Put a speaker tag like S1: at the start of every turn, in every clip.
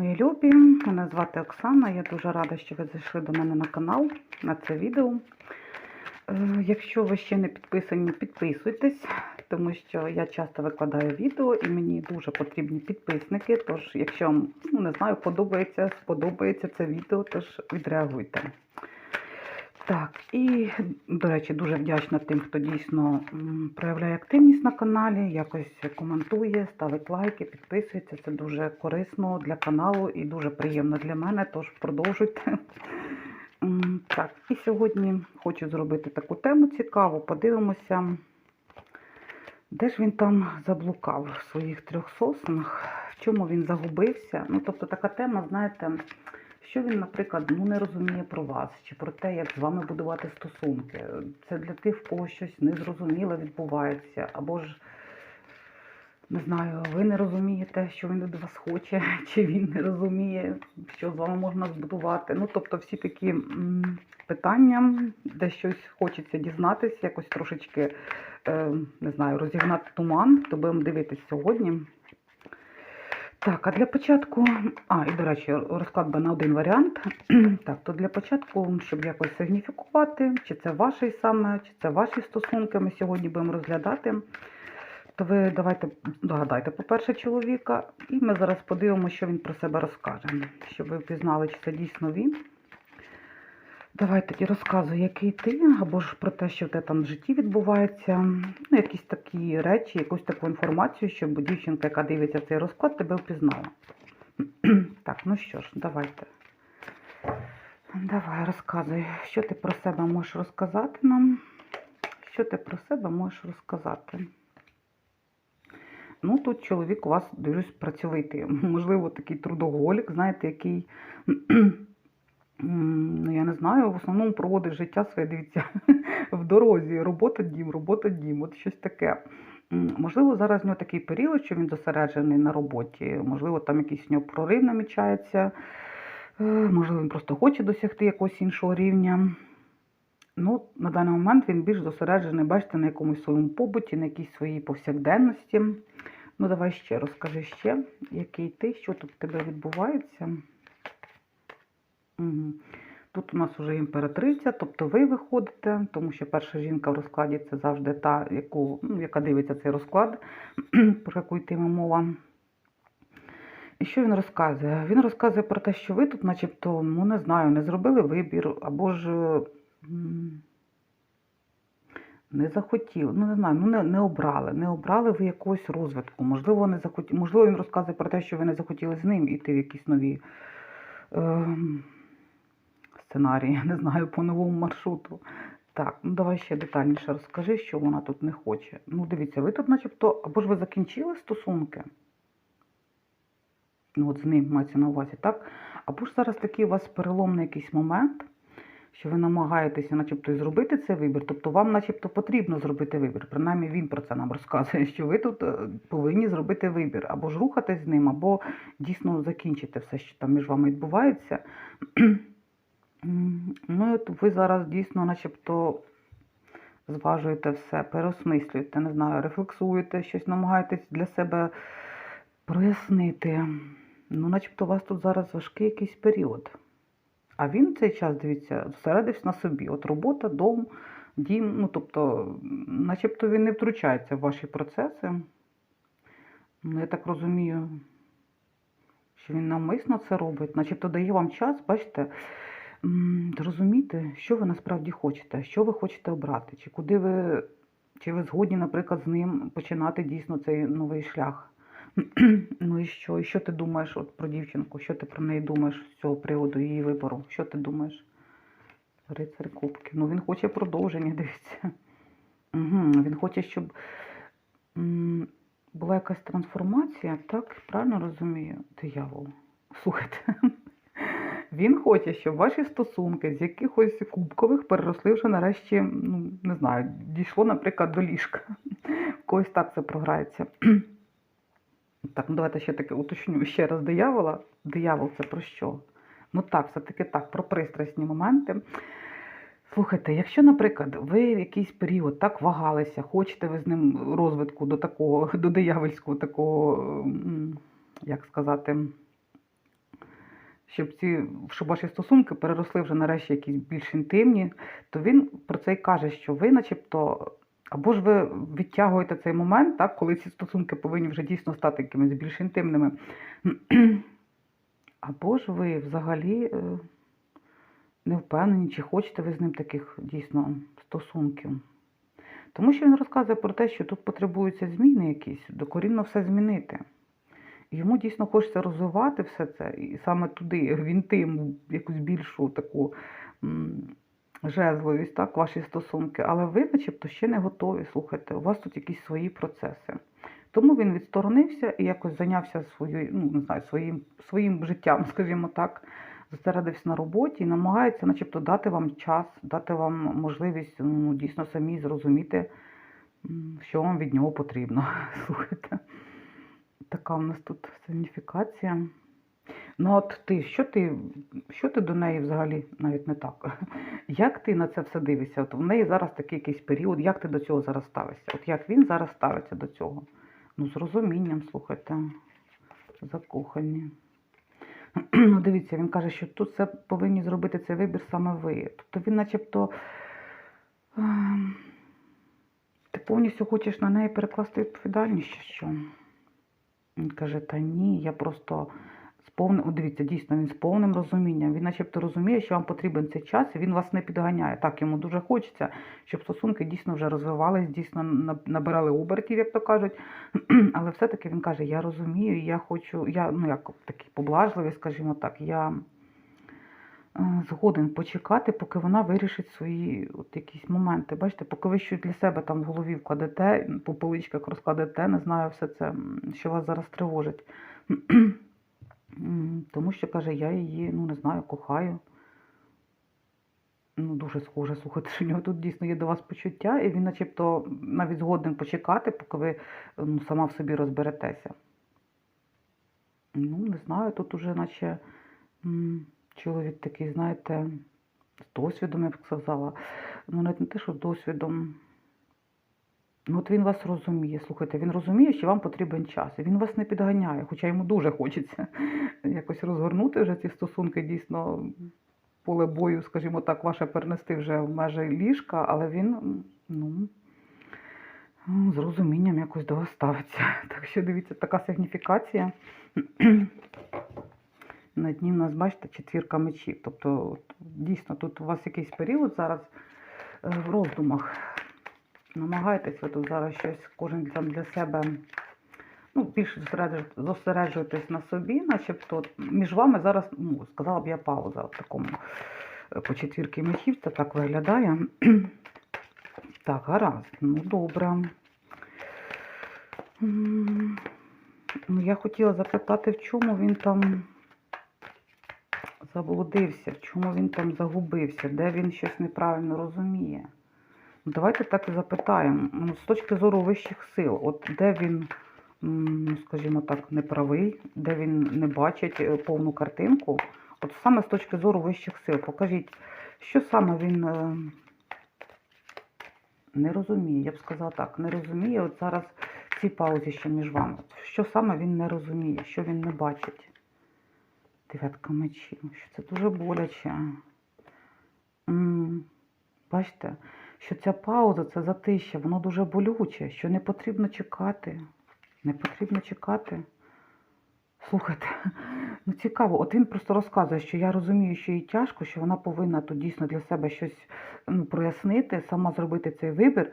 S1: Мої любі, мене звати Оксана. Я дуже рада, що ви зайшли до мене на канал на це відео. Е, Якщо ви ще не підписані, підписуйтесь, тому що я часто викладаю відео і мені дуже потрібні підписники. Тож, якщо вам ну, не знаю, подобається, сподобається це відео, тож відреагуйте. Так, і, до речі, дуже вдячна тим, хто дійсно проявляє активність на каналі, якось коментує, ставить лайки, підписується. Це дуже корисно для каналу і дуже приємно для мене, тож продовжуйте. Так, і сьогодні хочу зробити таку тему цікаву. Подивимося, де ж він там заблукав в своїх трьох соснах, в чому він загубився. Ну, тобто така тема, знаєте, що він, наприклад, ну, не розуміє про вас, чи про те, як з вами будувати стосунки. Це для тих, в кого щось незрозуміле відбувається, або ж, не знаю, ви не розумієте, що він від вас хоче, чи він не розуміє, що з вами можна збудувати. Ну, тобто, всі такі м, питання, де щось хочеться дізнатися, якось трошечки, е, не знаю, розігнати туман, то будемо дивитись сьогодні. Так, а для початку, а, і до речі, розклад би на один варіант. так, то для початку, щоб якось сигніфікувати, чи це ваші саме, чи це ваші стосунки, ми сьогодні будемо розглядати. То ви давайте догадайте, по-перше, чоловіка, і ми зараз подивимося, що він про себе розкаже, щоб ви впізнали, чи це дійсно він. Давай тоді розказуй, який ти, або ж про те, що в тебе там в житті відбувається. Ну, якісь такі речі, якусь таку інформацію, щоб дівчинка, яка дивиться цей розклад, тебе впізнала. так, ну що ж, давайте. Давай, розказуй, що ти про себе можеш розказати нам? Що ти про себе можеш розказати? Ну, тут чоловік у вас дивлюсь працьовитий. Можливо, такий трудоголік, знаєте, який. Ну, я не знаю, в основному проводить життя своє, дивіться, в дорозі. Робота дім, робота дім, от щось таке. Можливо, зараз в нього такий період, що він зосереджений на роботі. Можливо, там якийсь в нього прорив намічається. Е, Можливо, він просто хоче досягти якогось іншого рівня. Ну, на даний момент він більш зосереджений, бачите, на якомусь своєму побуті, на якійсь своїй повсякденності. Ну, давай ще розкажи ще, який ти, що тут в тебе відбувається. Угу. Тут у нас вже імператриця, тобто ви виходите, тому що перша жінка в розкладі це завжди та, яку, ну, яка дивиться цей розклад, про яку йтиме мова. І що він розказує? Він розказує про те, що ви тут, начебто, ну не знаю, не зробили вибір, або ж не захотіли, ну не знаю, ну не, не обрали. Не обрали ви якогось розвитку. Можливо, не захоті... Можливо, він розказує про те, що ви не захотіли з ним іти в якісь нові ем, сценарії, я не знаю, по новому маршруту. Так, ну давай ще детальніше розкажи, що вона тут не хоче. Ну, дивіться, ви тут, начебто, або ж ви закінчили стосунки. Ну, от з ним мається на увазі, так? Або ж зараз такий у вас переломний якийсь момент, що ви намагаєтеся, начебто, зробити цей вибір. Тобто вам, начебто, потрібно зробити вибір. Принаймні він про це нам розказує, що ви тут е, повинні зробити вибір. Або ж рухатись з ним, або дійсно закінчити все, що там між вами відбувається. Ну, от ви зараз дійсно, начебто, зважуєте все, переосмислюєте, не знаю, рефлексуєте, щось намагаєтесь для себе прояснити. Ну, начебто, у вас тут зараз важкий якийсь період. А він в цей час, дивіться, зосередився на собі. От робота, дом, дім, ну, тобто, начебто він не втручається в ваші процеси. Ну, я так розумію, що він навмисно це робить, начебто дає вам час, бачите, зрозуміти, що ви насправді хочете, що ви хочете обрати, чи куди ви, чи ви згодні, наприклад, з ним починати дійсно цей новий шлях. Ну і що? І що ти думаєш от про дівчинку? Що ти про неї думаєш з цього приводу її вибору? Що ти думаєш? Рицар Кубки. Ну він хоче продовження, дивіться. Угу. Він хоче, щоб була якась трансформація, так? Правильно розумію? Диявол. Слухайте. Він хоче, щоб ваші стосунки з якихось кубкових переросли вже нарешті, ну, не знаю, дійшло, наприклад, до ліжка. Когось так це програється. Так, ну давайте ще таки уточню ще раз диявола. Диявол це про що? Ну так, все-таки так, про пристрасні моменти. Слухайте, якщо, наприклад, ви в якийсь період так вагалися, хочете ви з ним розвитку до такого, до диявольського такого, як сказати, щоб ці щоб ваші стосунки переросли вже нарешті якісь більш інтимні, то він про це й каже, що ви, начебто, або ж ви відтягуєте цей момент, так, коли ці стосунки повинні вже дійсно стати якимись більш інтимними. Або ж ви взагалі е, не впевнені, чи хочете ви з ним таких дійсно стосунків. Тому що він розказує про те, що тут потребуються зміни якісь, докорінно все змінити. Йому дійсно хочеться розвивати все це, і саме туди, в інтим, в якусь більшу таку м, жезливість, так, ваші стосунки. Але ви, начебто, ще не готові. Слухайте, у вас тут якісь свої процеси. Тому він відсторонився і якось зайнявся своєю, ну не знаю, своїм, своїм життям, скажімо так, зосередився на роботі і намагається, начебто, дати вам час, дати вам можливість ну, дійсно самі зрозуміти, що вам від нього потрібно. Слухайте. Така у нас тут сигніфікація. Ну, от ти, що ти, що ти до неї взагалі навіть не так? Як ти на це все дивишся? От в неї зараз такий якийсь період, як ти до цього зараз ставишся? От як він зараз ставиться до цього? Ну, з розумінням, слухайте, закохані. Ну, дивіться, він каже, що тут все повинні зробити цей вибір саме ви. Тобто він начебто. ем, Ти повністю хочеш на неї перекласти відповідальність, чи що? Він каже, та ні, я просто з повним, О, дивіться, дійсно, він з повним розумінням. Він начебто розуміє, що вам потрібен цей час, і він вас не підганяє. Так, йому дуже хочеться, щоб стосунки дійсно вже розвивались, дійсно на- набирали обертів, як то кажуть. Але все-таки він каже, я розумію, я хочу, я ну як такий поблажливий, скажімо так, я згоден почекати, поки вона вирішить свої от якісь моменти. Бачите, поки ви щось для себе там в голові вкладете, по поличках розкладете, не знаю все це, що вас зараз тривожить. Тому що каже, я її, ну не знаю, кохаю. Ну, дуже схоже, слухайте, що у нього тут дійсно є до вас почуття, і він начебто навіть згоден почекати, поки ви ну, сама в собі розберетеся. Ну, не знаю, тут уже наче чоловік такий, знаєте, з досвідом, я б сказала. Ну, навіть не те, що з досвідом. Ну, от він вас розуміє. Слухайте, він розуміє, що вам потрібен час. І він вас не підганяє, хоча йому дуже хочеться якось розгорнути вже ці стосунки, дійсно, поле бою, скажімо так, ваше перенести вже в межі ліжка, але він, ну, з розумінням якось до вас ставиться. Так що дивіться, така сигніфікація. На дні в нас, бачите, четвірка мечів. Тобто, дійсно, тут у вас якийсь період зараз е, в роздумах. Намагайтесь ви тут зараз щось кожен там для себе ну, більше зосереджу- зосереджуєтесь на собі, начебто між вами зараз, ну, сказала б я пауза в такому е, по четвірки мечів, це так виглядає. Так, гаразд, ну добре. Ну, я хотіла запитати, в чому він там заблудився, в чому він там загубився, де він щось неправильно розуміє. Ну, Давайте так і запитаємо. Ну, З точки зору вищих сил, от де він, ну, скажімо так, неправий, де він не бачить е, повну картинку. От саме з точки зору вищих сил, покажіть, що саме він е, не розуміє, я б сказала так, не розуміє от зараз в цій паузі, що між вами. Що саме він не розуміє, що він не бачить? Дев'ятка мечів, що це дуже боляче. Бачите, що ця пауза, це затища, воно дуже болюче, що не потрібно чекати. Не потрібно чекати. Слухайте, ну цікаво, от він просто розказує, що я розумію, що їй тяжко, що вона повинна тут дійсно для себе щось ну, прояснити, сама зробити цей вибір,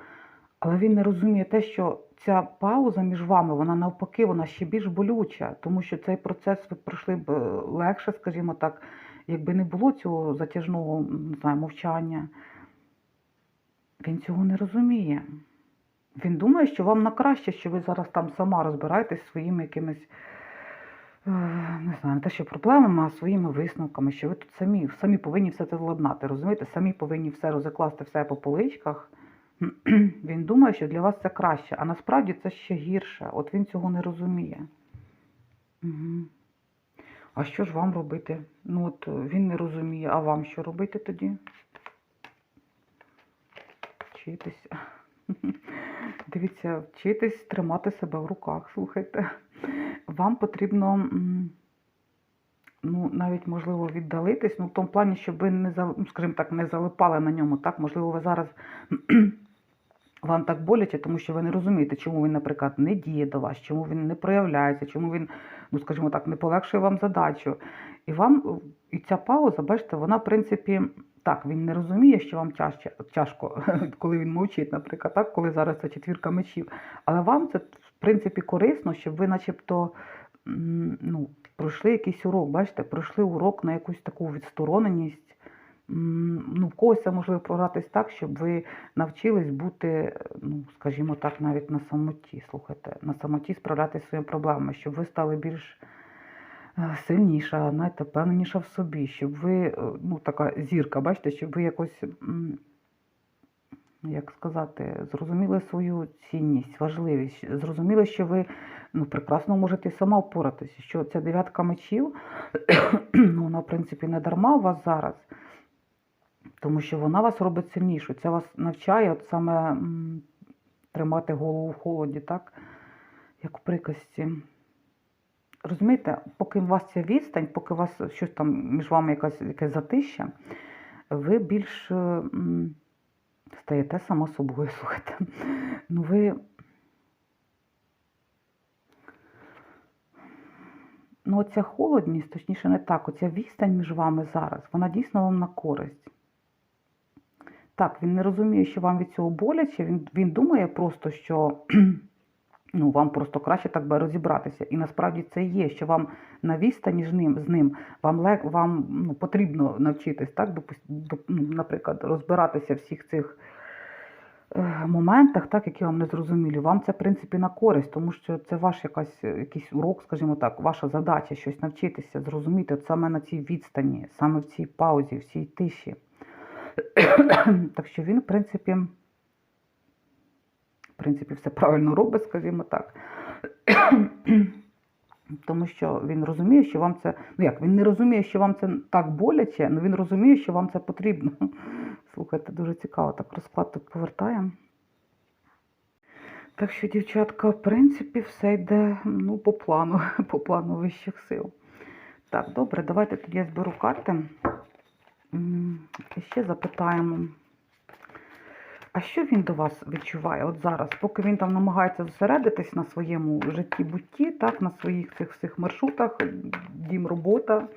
S1: але він не розуміє те, що ця пауза між вами, вона навпаки, вона ще більш болюча, тому що цей процес ви пройшли б е, легше, скажімо так, якби не було цього затяжного не знаю, мовчання. Він цього не розуміє. Він думає, що вам на краще, що ви зараз там сама розбираєтесь своїми якимись, е, не знаю, не те, що проблемами, а своїми висновками, що ви тут самі, самі повинні все це владнати, розумієте? Самі повинні все розкласти все по поличках. Він думає, що для вас це краще, а насправді це ще гірше. От він цього не розуміє. Угу. А що ж вам робити? Ну от е, він не розуміє, а вам що робити тоді? Вчитись. Дивіться, вчитись тримати себе в руках, слухайте. Вам потрібно ну, навіть можливо віддалитись, ну в тому плані, щоб ви не ну, скажімо так, не залипали на ньому. Так, можливо, ви зараз вам так боляче, тому що ви не розумієте, чому він, наприклад, не діє до вас, чому він не проявляється, чому він, ну скажімо так, не полегшує вам задачу. І вам і ця пауза, бачите, вона, в принципі, так, він не розуміє, що вам тяжче, тяжко, коли він мовчить, наприклад, так, коли зараз це четвірка мечів. Але вам це, в принципі, корисно, щоб ви начебто ну, пройшли якийсь урок, бачите, пройшли урок на якусь таку відстороненість. Ну, когось можливо програтись так, щоб ви навчились бути, ну, скажімо так, навіть на самоті, слухайте, на самоті справлятися зі своїми проблемами, щоб ви стали більш е, сильніша, знаєте, впевненіша в собі, щоб ви, е, ну, така зірка, бачите, щоб ви якось, як сказати, зрозуміли свою цінність, важливість, зрозуміли, що ви ну, прекрасно можете сама впоратися, що ця дев'ятка мечів, ну, вона, в принципі, не дарма у вас зараз, тому що вона вас робить сильнішою. Це вас навчає от саме тримати голову в холоді, так? Як в приказці. Розумієте, поки у вас ця відстань, поки у вас щось там між вами якась, якесь затища, ви більш е, стаєте само собою, слухайте. Ну, ви Ну, оця холодність, точніше, не так, оця відстань між вами зараз, вона дійсно вам на користь. Так, він не розуміє, що вам від цього боляче, він, він думає просто, що ну, вам просто краще так би розібратися. І насправді це є, що вам на відстані з ним, з ним вам, лег, вам ну, потрібно навчитись, так, допус- ну, наприклад, розбиратися в всіх цих е, моментах, так, які вам не зрозумілі, вам це, в принципі, на користь, тому що це ваш якась, е, якийсь урок, скажімо так, ваша задача щось навчитися, зрозуміти от саме на цій відстані, саме в цій паузі, в цій тиші. Так що він, в принципі, в принципі, все правильно робить, скажімо так. Тому що він розуміє, що вам це. Ну як, він не розуміє, що вам це так боляче, але він розуміє, що вам це потрібно. Слухайте, дуже цікаво, так розклад тут повертаємо. Так що, дівчатка, в принципі, все йде ну, по плану, по плану вищих сил. Так, добре, давайте тоді я зберу карти. Ще запитаємо. А що він до вас відчуває от зараз, поки він там намагається зосередитись на своєму житті бутті, так, на своїх цих всіх маршрутах, дім, робота.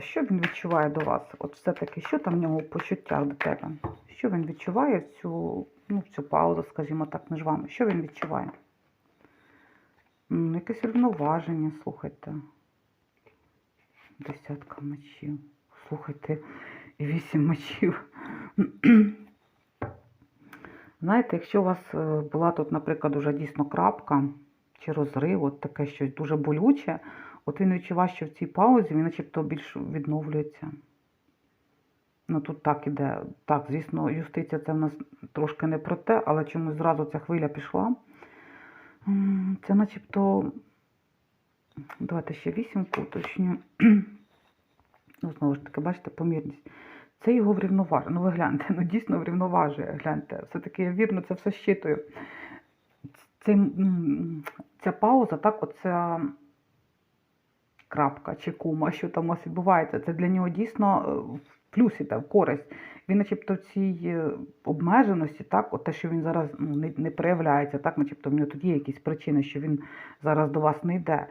S1: Що він відчуває до вас? От все-таки, що там в нього в почуттях до тебе? Що він відчуває в цю, ну, в цю паузу, скажімо так, між вами? Що він відчуває? Якесь рівноваження, слухайте. Десятка мечів. Слухайте, вісім мечів. Знаєте, якщо у вас е, була тут, наприклад, уже дійсно крапка чи розрив, от таке щось дуже болюче, от він відчуває, що в цій паузі він начебто більш відновлюється. Ну тут так іде. Так, звісно, юстиція це в нас трошки не про те, але чомусь зразу ця хвиля пішла. Це начебто. Давайте ще вісімку уточню. Ну, знову ж таки, бачите, помірність. Це його врівноважує. Ну, ви гляньте, ну дійсно врівноважує, гляньте. Все-таки я вірно це все щитую. Це, м, ця пауза, так, оця крапка чи кума, що там у вас відбувається, це для нього дійсно е, в плюс іде, в користь. Він, начебто, в цій е, обмеженості, так, от те, що він зараз ну, не, не проявляється, так, начебто в нього тут є якісь причини, що він зараз до вас не йде.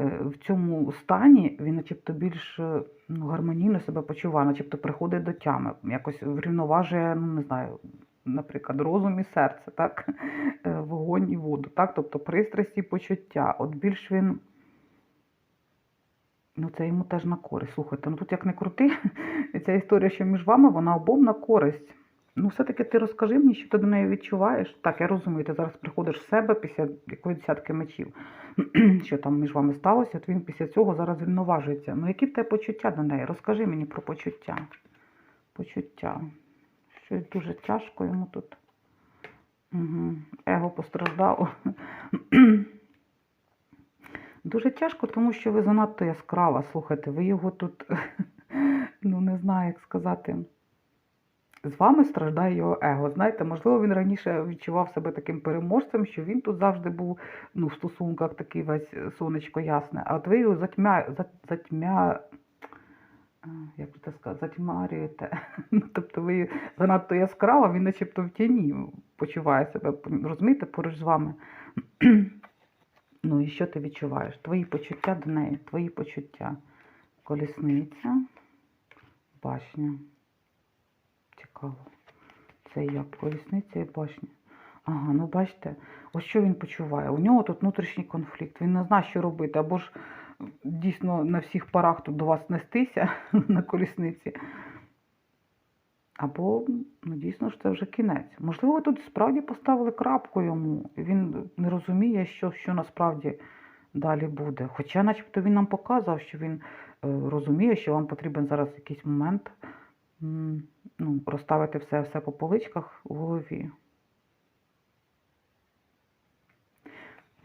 S1: Е, В цьому стані він, начебто, більш е, ну, гармонійно себе почуває, начебто приходить до тями, якось врівноважує, ну не знаю, наприклад, розум і серце, так, Е, вогонь і воду, так, тобто пристрасті і почуття. От більш він. Ну, це йому теж на користь. Слухайте, ну тут як не крути, ця історія, що між вами, вона обом на користь. Ну, все-таки ти розкажи мені, що ти до неї відчуваєш. Так, я розумію, ти зараз приходиш в себе після якоїсь десятки мечів, що там між вами сталося, от він після цього зараз врівноважується. Ну, які в тебе почуття до неї? Розкажи мені про почуття. Почуття. Щось дуже тяжко йому тут. Угу. Его постраждало. Дуже тяжко, тому що ви занадто яскрава. Слухайте, ви його тут, ну не знаю, як сказати. З вами страждає його его. Знаєте, можливо, він раніше відчував себе таким переможцем, що він тут завжди був ну, в стосунках такий весь сонечко ясне. А от ви його затьмя, затьмя, е, як це сказати, затьмарюєте. Ну, тобто ви занадто яскраво, він начебто в тіні почуває себе, розумієте, поруч з вами. Ну і що ти відчуваєш? Твої почуття до неї, твої почуття. Колісниця, башня. Цікаво. Це як колісниця і башня. Ага, ну бачите, ось що він почуває. У нього тут внутрішній конфлікт. Він не знає, що робити. Або ж дійсно на всіх парах тут до вас нестися на колісниці. Або ну, дійсно ж це вже кінець. Можливо, ви тут справді поставили крапку йому, він не розуміє, що, що насправді далі буде. Хоча, начебто, він нам показав, що він е, розуміє, що вам потрібен зараз якийсь момент ну, розставити все, все по поличках у голові.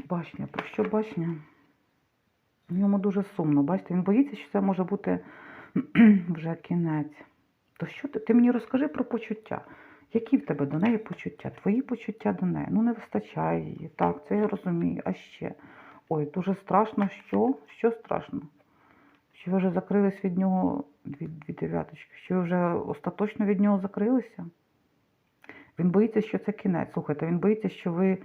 S1: Башня, про що башня? В ньому дуже сумно. Бачите, він боїться, що це може бути вже кінець. То що ти? Ти мені розкажи про почуття. Які в тебе до неї почуття? Твої почуття до неї. Ну, не вистачає її. Так, це я розумію. А ще. Ой, дуже страшно, що? Що страшно? Що ви вже закрились від нього дві, дві дев'яточки? Що ви вже остаточно від нього закрилися? Він боїться, що це кінець. Слухайте, він боїться, що ви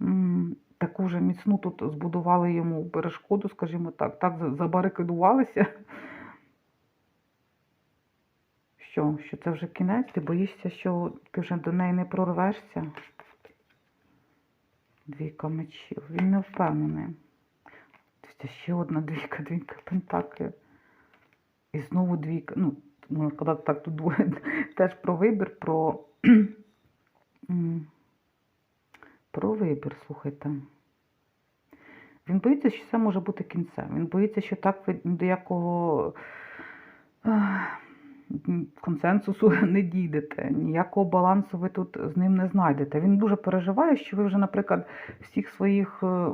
S1: м, таку же міцну тут збудували йому перешкоду, скажімо так, так за- забарикадувалися. Що, що це вже кінець? Ти боїшся, що ти вже до неї не прорвешся? Двійка мечів. Він не впевнений. Це ще одна двійка, двійка пентаклів. І знову двійка. Ну, ну, коли так тут двоє, теж про вибір, про. Про вибір, слухайте. Він боїться, що це може бути кінцем. Він боїться, що так до якого консенсусу не дійдете, ніякого балансу ви тут з ним не знайдете. Він дуже переживає, що ви вже, наприклад, всіх своїх е,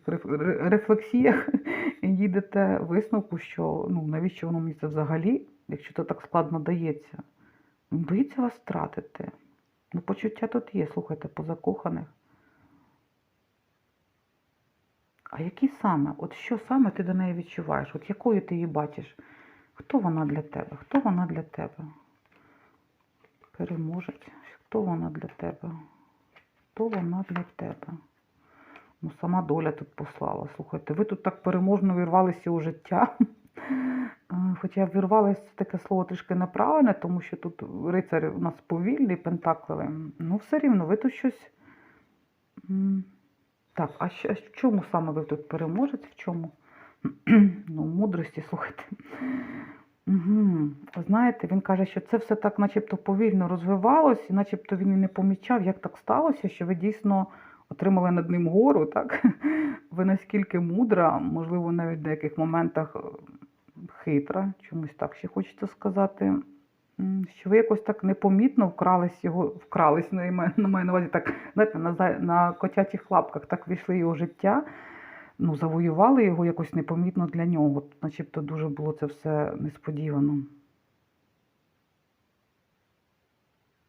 S1: цих рефлексіях їдете висновку, що ну, навіщо воно мені це взагалі, якщо це так складно дається. Боїться вас втратити. Ну, почуття тут є, слухайте, по закоханих. А які саме? От що саме ти до неї відчуваєш? От якою ти її бачиш? Хто вона для тебе? Хто вона для тебе? Переможець. Хто вона для тебе? Хто вона для тебе? Ну, сама доля тут послала. Слухайте, ви тут так переможно вірвалися у життя. Хоча вірвалися таке слово трішки неправильне, тому що тут рицар у нас повільний, пентакливий. Ну, все рівно, ви тут щось. Так, а в чому саме ви тут переможець? В чому? ну, мудрості, слухайте. Угу. Знаєте, він каже, що це все так начебто повільно розвивалось, і начебто він і не помічав, як так сталося, що ви дійсно отримали над ним гору, так? Ви наскільки мудра, можливо, навіть в деяких моментах е, хитра, чомусь так ще хочеться сказати. Що ви якось так непомітно вкрались його, вкрались на мене, на маю на увазі, так, знаєте, на, на котячих лапках так війшли його життя, ну, завоювали його якось непомітно для нього. Начебто дуже було це все несподівано.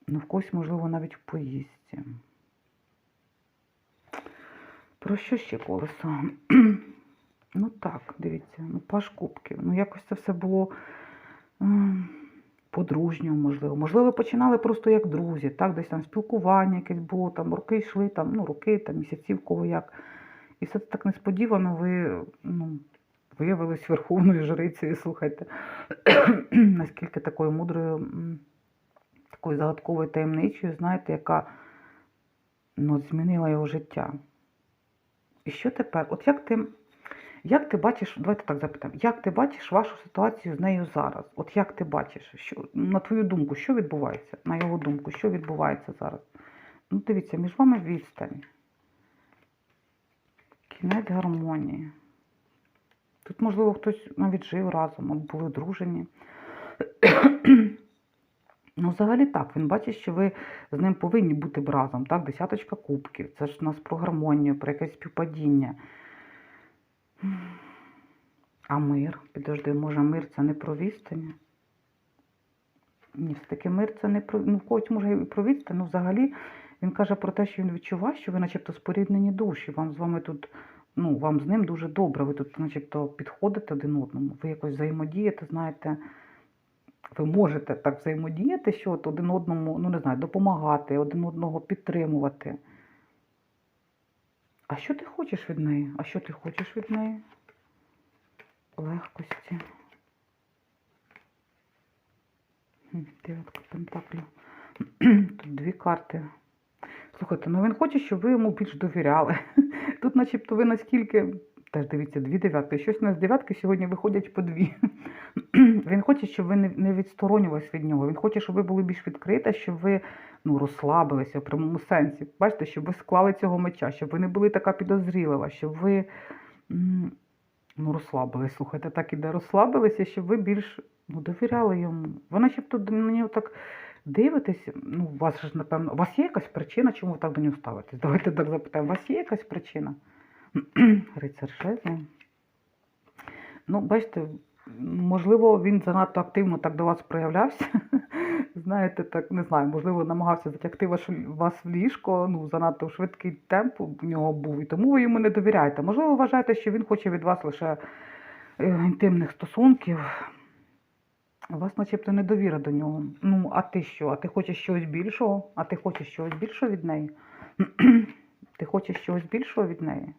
S1: Ну, в когось, можливо, навіть в поїздці. Про що ще колесо? ну так, дивіться, ну паш кубків. Ну якось це все було ем, по-дружньому, можливо. Можливо, починали просто як друзі, так, десь там спілкування якесь було, там роки йшли, там, ну, роки, там, місяці, в кого як. І все це так несподівано ви ну, виявились верховною жрицею, слухайте, наскільки такою мудрою, такою загадковою таємничою, знаєте, яка ну, змінила його життя. І що тепер? От як ти, як ти бачиш, давайте так запитаємо, як ти бачиш вашу ситуацію з нею зараз? От як ти бачиш, що, на твою думку, що відбувається? На його думку, що відбувається зараз? Ну, дивіться, між вами відстань. Кінець гармонії. Тут, можливо, хтось навіть жив разом, або були одружені. Ну, взагалі так, він бачить, що ви з ним повинні бути б разом. Так, десяточка кубків. Це ж у нас про гармонію, про якесь співпадіння. А мир? Підожди, може, мир це не про відстань? Ні, все-таки мир це не про. Ну, когось може і про відстань, ну взагалі він каже про те, що він відчуває, що ви начебто споріднені душі. Вам з вами тут ну, вам з ним дуже добре. Ви тут, начебто, підходите один одному, ви якось взаємодієте, знаєте, ви можете так взаємодіяти, що от один одному, ну не знаю, допомагати, один одного підтримувати. А що ти хочеш від неї? А що ти хочеш від неї? Легкості. Дев'ятка пентаклів. Тут дві карти. Слухайте, ну він хоче, щоб ви йому більш довіряли. Тут, начебто, ви наскільки. Теж дивіться, дві дев'ятки. Щось у нас дев'ятки сьогодні виходять по дві. Він хоче, щоб ви не, відсторонювались від нього. Він хоче, щоб ви були більш відкриті, щоб ви ну, розслабилися в прямому сенсі. Бачите, щоб ви склали цього меча, щоб ви не були така підозрілива, щоб ви ну, розслабились. Слухайте, так іде, розслабилися, щоб ви більш ну, довіряли йому. Ви начебто на нього так дивитесь. Ну, у вас ж, напевно, у вас є якась причина, чому ви так до нього ставитесь? Давайте так запитаємо. У вас є якась причина? Рицар жезлів. Ну, бачите, можливо, він занадто активно так до вас проявлявся. Знаєте, так не знаю, можливо, намагався затягти ваш, вас в ліжко, ну, занадто швидкий темп у нього був, і тому ви йому не довіряєте. Можливо, вважаєте, що він хоче від вас лише е, інтимних стосунків. У вас начебто недовіра до нього. Ну, а ти що? А ти хочеш чогось більшого? А ти хочеш чогось більшого від неї? ти хочеш чогось більшого від неї?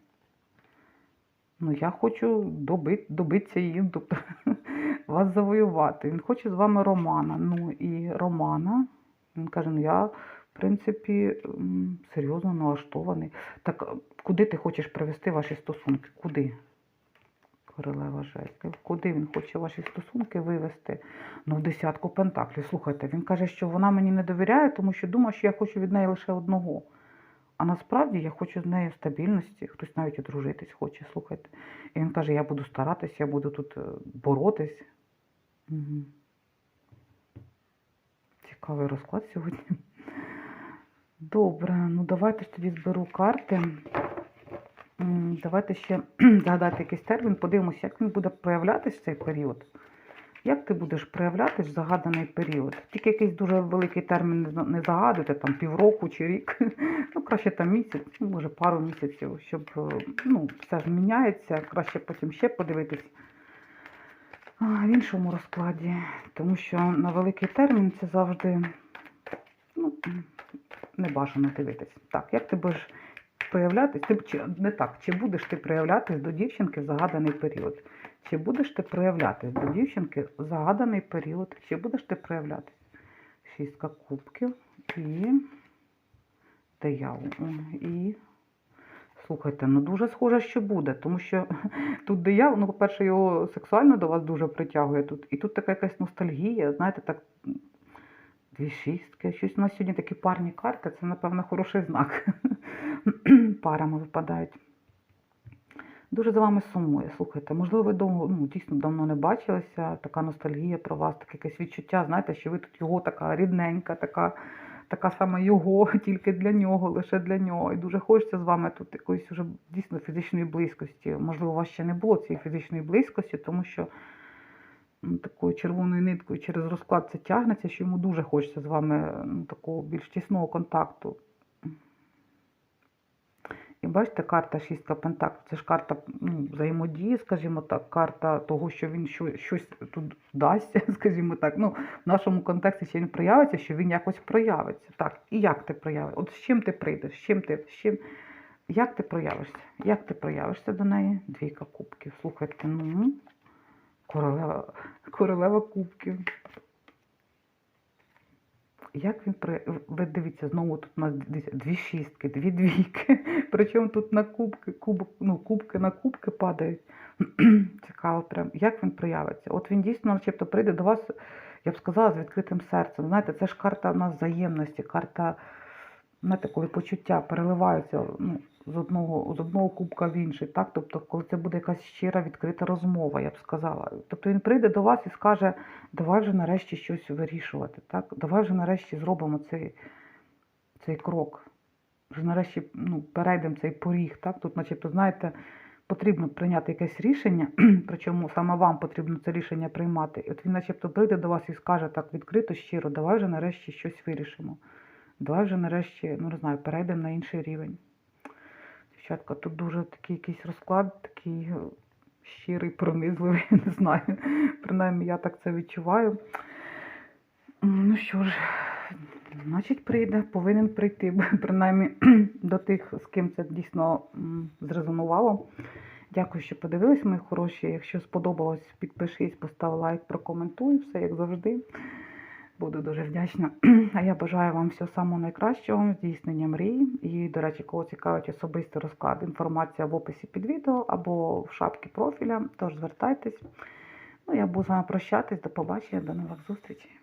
S1: Ну, я хочу добити, добитися її, тобто вас завоювати. Він хоче з вами романа. Ну і романа, він каже, ну я, в принципі, серйозно налаштований. Так куди ти хочеш привести ваші стосунки? Куди? Королева жезлів. Куди він хоче ваші стосунки вивести? Ну, в десятку пентаклів. Слухайте, він каже, що вона мені не довіряє, тому що думає, що я хочу від неї лише одного. А насправді я хочу з нею стабільності, хтось навіть одружитись хоче, слухайте. І він каже, я буду старатися, я буду тут е, боротись. Угу. Цікавий розклад сьогодні. Добре, ну давайте ж тоді зберу карти. Давайте ще згадати якийсь термін, подивимося, як він буде проявлятись в цей період. Як ти будеш проявлятись в загаданий період? Тільки якийсь дуже великий термін не загадуйте, там півроку чи рік. Ну, краще там місяць, ну, може пару місяців, щоб е, ну, все ж міняється, краще потім ще подивитись в іншому розкладі. Тому що на великий термін це завжди ну, не бажано дивитись. Так, як ти будеш проявлятись? Ти, чи, не так, чи будеш ти проявлятись до дівчинки в загаданий період? Чи будеш ти проявлятись до дівчинки загаданий період? Чи будеш ти проявлятись? Шістка кубків і диявол. І слухайте, ну дуже схоже, що буде, тому що тут диявол, ну, по-перше, його сексуально до вас дуже притягує тут. І тут така якась ностальгія, знаєте, так. Дві шістки. Щось у нас сьогодні такі парні карти, це, напевно, хороший знак. Парами випадають. Дуже за вами сумує. Слухайте, можливо, ви довго, ну, дійсно давно не бачилися, така ностальгія про вас, таке якесь відчуття, знаєте, що ви тут його така рідненька, така, така сама його, тільки для нього, лише для нього. І дуже хочеться з вами тут якоїсь вже дійсно фізичної близькості. Можливо, у вас ще не було цієї фізичної близькості, тому що ну, такою червоною ниткою через розклад це тягнеться, що йому дуже хочеться з вами ну, такого більш тісного контакту. І бачите, карта шістка пентаклів, це ж карта ну, взаємодії, скажімо так, карта того, що він що, щось тут дасть, скажімо так. Ну, в нашому контексті ще він проявиться, що він якось проявиться. Так, і як ти проявишся? От з чим ти прийдеш? З чим ти, з чим, як ти проявишся? Як ти проявишся до неї? Двійка кубків. Слухайте, ну, королева, королева кубків. Як він при... Ви дивіться, знову тут у нас дві шістки, дві двійки. Причому тут на кубки, куб... ну, кубки на кубки падають. Цікаво прям. Як він проявиться? От він дійсно, начебто, прийде до вас, я б сказала, з відкритим серцем. Знаєте, це ж карта у нас взаємності, карта, знаєте, коли почуття переливаються ну, з одного, з одного кубка в інший. Так? Тобто, коли це буде якась щира відкрита розмова, я б сказала. Тобто він прийде до вас і скаже, давай вже нарешті щось вирішувати. Так? Давай вже нарешті зробимо цей, цей крок. Вже нарешті ну, перейдемо цей поріг. Так? Тут, начебто, знаєте, потрібно прийняти якесь рішення, причому саме вам потрібно це рішення приймати. І от він, начебто, прийде до вас і скаже так відкрито, щиро, давай вже нарешті щось вирішимо. Давай вже нарешті, ну не знаю, перейдемо на інший рівень. Дівчатка, тут дуже такий якийсь розклад, такий е, щирий, пронизливий, не знаю. Принаймні я так це відчуваю. Ну що ж, значить, прийде, повинен прийти, принаймні до тих, з ким це дійсно зрезонувало. Дякую, що подивились, мої хороші. Якщо сподобалось, підпишись, постав лайк, прокоментуй, все як завжди. Буду дуже вдячна. А я бажаю вам всього самого найкращого, здійснення мрій. І, до речі, кого цікавить особистий розклад, інформація в описі під відео або в шапці профіля. Тож звертайтесь. Ну, я буду з вами прощатись. До побачення, до нових зустрічей.